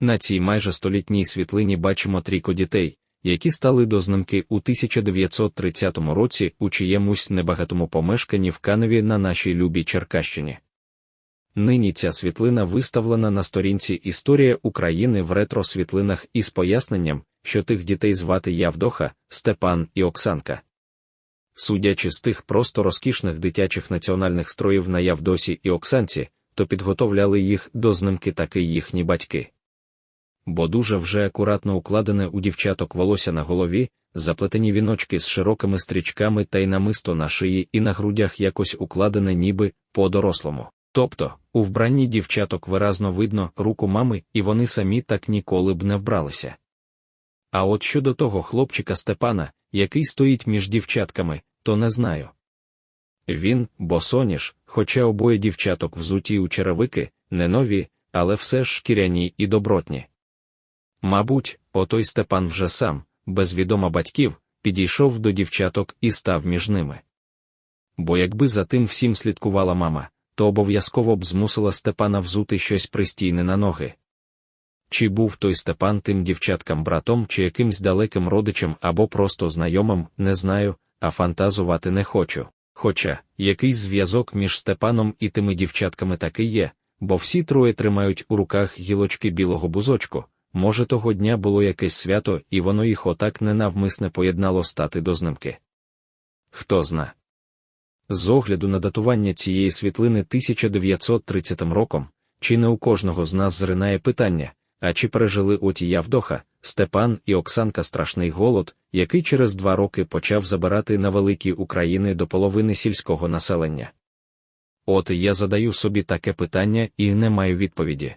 На цій майже столітній світлині бачимо трійко дітей, які стали дознамки у 1930 році у чиємусь небагатому помешканні в Каневі на нашій любій Черкащині. Нині ця світлина виставлена на сторінці Історія України в ретро-світлинах із поясненням, що тих дітей звати Явдоха, Степан і Оксанка. Судячи з тих просто розкішних дитячих національних строїв на Явдосі і Оксанці, то підготовляли їх до знимки таки їхні батьки. Бо дуже вже акуратно укладене у дівчаток волосся на голові, заплетені віночки з широкими стрічками та й намисто на шиї і на грудях якось укладене ніби по-дорослому. Тобто, у вбранні дівчаток виразно видно руку мами, і вони самі так ніколи б не вбралися. А от щодо того хлопчика Степана, який стоїть між дівчатками, то не знаю. Він, босоніж, хоча обоє дівчаток взуті у черевики, не нові, але все ж шкіряні і добротні. Мабуть, отой Степан вже сам, без відома батьків, підійшов до дівчаток і став між ними. Бо якби за тим всім слідкувала мама, то обов'язково б змусила Степана взути щось пристійне на ноги. Чи був той Степан тим дівчаткам братом чи якимсь далеким родичем або просто знайомим, не знаю, а фантазувати не хочу. Хоча якийсь зв'язок між Степаном і тими дівчатками таки є, бо всі троє тримають у руках гілочки білого бузочку. Може, того дня було якесь свято, і воно їх отак ненавмисне поєднало стати до знимки. Хто зна. З огляду на датування цієї світлини 1930 роком, чи не у кожного з нас зринає питання, а чи пережили оті Явдоха, Степан і Оксанка страшний голод, який через два роки почав забирати на великі України до половини сільського населення? От я задаю собі таке питання і не маю відповіді.